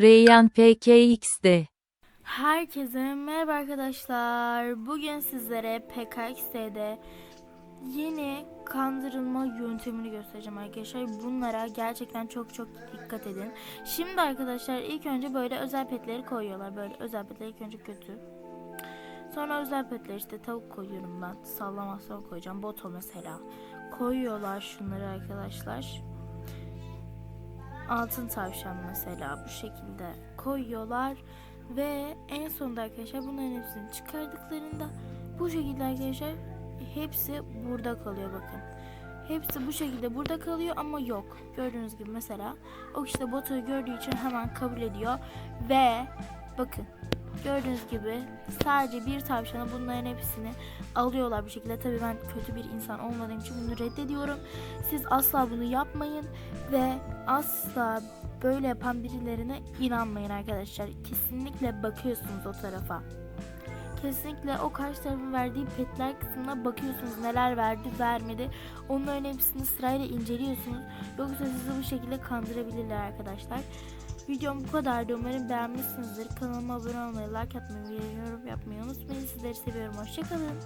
Reyyan PKX'de. Herkese merhaba arkadaşlar. Bugün sizlere PKX'de yeni kandırılma yöntemini göstereceğim arkadaşlar. Bunlara gerçekten çok çok dikkat edin. Şimdi arkadaşlar ilk önce böyle özel petleri koyuyorlar. Böyle özel petler ilk önce kötü. Sonra özel petler işte tavuk koyuyorum ben. Sallamasyon koyacağım. Boto mesela. Koyuyorlar şunları arkadaşlar. Altın tavşan mesela bu şekilde koyuyorlar. Ve en sonunda arkadaşlar bunların hepsini çıkardıklarında bu şekilde arkadaşlar hepsi burada kalıyor bakın. Hepsi bu şekilde burada kalıyor ama yok. Gördüğünüz gibi mesela o işte botu gördüğü için hemen kabul ediyor ve bakın gördüğünüz gibi sadece bir tavşana bunların hepsini alıyorlar bir şekilde. Tabii ben kötü bir insan olmadığım için bunu reddediyorum. Siz asla bunu yapmayın ve asla böyle yapan birilerine inanmayın arkadaşlar. Kesinlikle bakıyorsunuz o tarafa. Kesinlikle o karşı tarafın verdiği petler kısmına bakıyorsunuz neler verdi vermedi. Onların hepsini sırayla inceliyorsunuz. Yoksa sizi bu şekilde kandırabilirler arkadaşlar. Videom bu kadardı. Umarım beğenmişsinizdir. Kanalıma abone olmayı, like atmayı yorum yapmayı unutmayın. Sizleri seviyorum. Hoşçakalın.